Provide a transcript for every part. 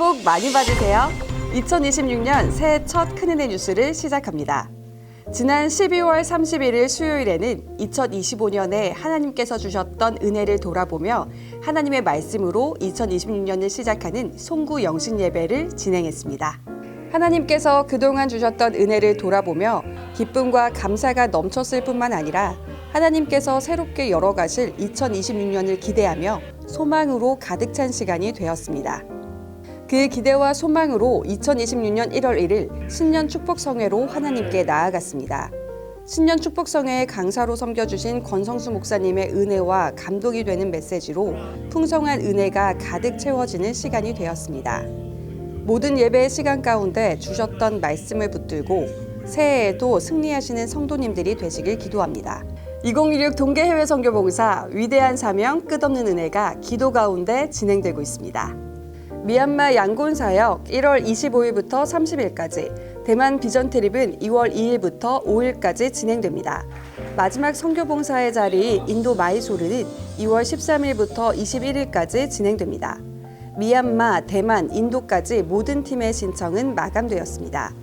복 많이 받으세요. 2026년 새해 첫 큰은혜 뉴스를 시작합니다. 지난 12월 31일 수요일에는 2025년에 하나님께서 주셨던 은혜를 돌아보며 하나님의 말씀으로 2026년을 시작하는 송구 영신 예배를 진행했습니다. 하나님께서 그동안 주셨던 은혜를 돌아보며 기쁨과 감사가 넘쳤을 뿐만 아니라 하나님께서 새롭게 열어가실 2026년을 기대하며 소망으로 가득 찬 시간이 되었습니다. 그 기대와 소망으로 2026년 1월 1일 신년 축복성회로 하나님께 나아갔습니다. 신년 축복성회의 강사로 섬겨주신 권성수 목사님의 은혜와 감동이 되는 메시지로 풍성한 은혜가 가득 채워지는 시간이 되었습니다. 모든 예배의 시간 가운데 주셨던 말씀을 붙들고 새해에도 승리하시는 성도님들이 되시길 기도합니다. 2016 동계 해외 선교봉사 위대한 사명 끝없는 은혜가 기도 가운데 진행되고 있습니다. 미얀마 양곤 사역 1월 25일부터 30일까지, 대만 비전 트립은 2월 2일부터 5일까지 진행됩니다. 마지막 선교봉사의 자리 인도 마이소르는 2월 13일부터 21일까지 진행됩니다. 미얀마, 대만, 인도까지 모든 팀의 신청은 마감되었습니다.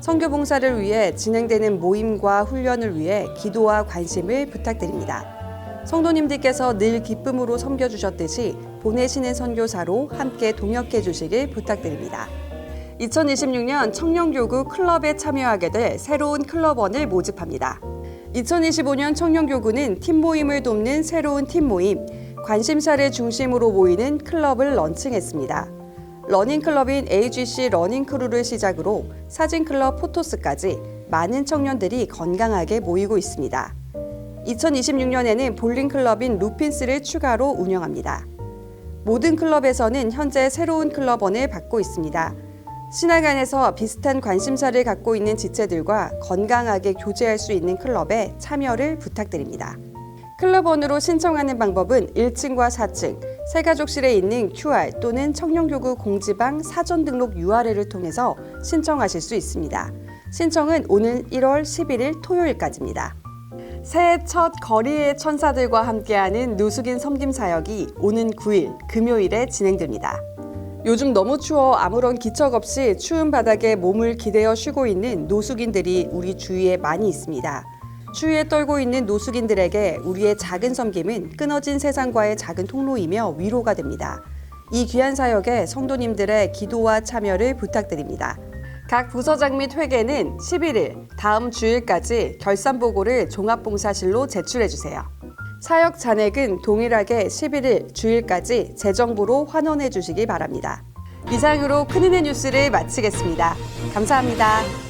선교봉사를 위해 진행되는 모임과 훈련을 위해 기도와 관심을 부탁드립니다. 성도님들께서 늘 기쁨으로 섬겨주셨듯이 보내시는 선교사로 함께 동역해 주시길 부탁드립니다. 2026년 청년교구 클럽에 참여하게 될 새로운 클럽원을 모집합니다. 2025년 청년교구는 팀 모임을 돕는 새로운 팀 모임, 관심사를 중심으로 모이는 클럽을 런칭했습니다. 러닝클럽인 AGC 러닝크루를 시작으로 사진클럽 포토스까지 많은 청년들이 건강하게 모이고 있습니다. 2026년에는 볼링 클럽인 루핀스를 추가로 운영합니다. 모든 클럽에서는 현재 새로운 클럽원을 받고 있습니다. 신화관에서 비슷한 관심사를 갖고 있는 지체들과 건강하게 교제할 수 있는 클럽에 참여를 부탁드립니다. 클럽원으로 신청하는 방법은 1층과 4층, 새가족실에 있는 QR 또는 청년교구 공지방 사전 등록 URL을 통해서 신청하실 수 있습니다. 신청은 오는 1월 11일 토요일까지입니다. 새해 첫 거리의 천사들과 함께하는 노숙인 섬김 사역이 오는 9일 금요일에 진행됩니다. 요즘 너무 추워 아무런 기척 없이 추운 바닥에 몸을 기대어 쉬고 있는 노숙인들이 우리 주위에 많이 있습니다. 추위에 떨고 있는 노숙인들에게 우리의 작은 섬김은 끊어진 세상과의 작은 통로이며 위로가 됩니다. 이 귀한 사역에 성도님들의 기도와 참여를 부탁드립니다. 각 부서장 및 회계는 11일 다음 주일까지 결산 보고를 종합봉사실로 제출해 주세요. 사역 잔액은 동일하게 11일 주일까지 재정부로 환원해 주시기 바랍니다. 이상으로 큰인의 뉴스를 마치겠습니다. 감사합니다.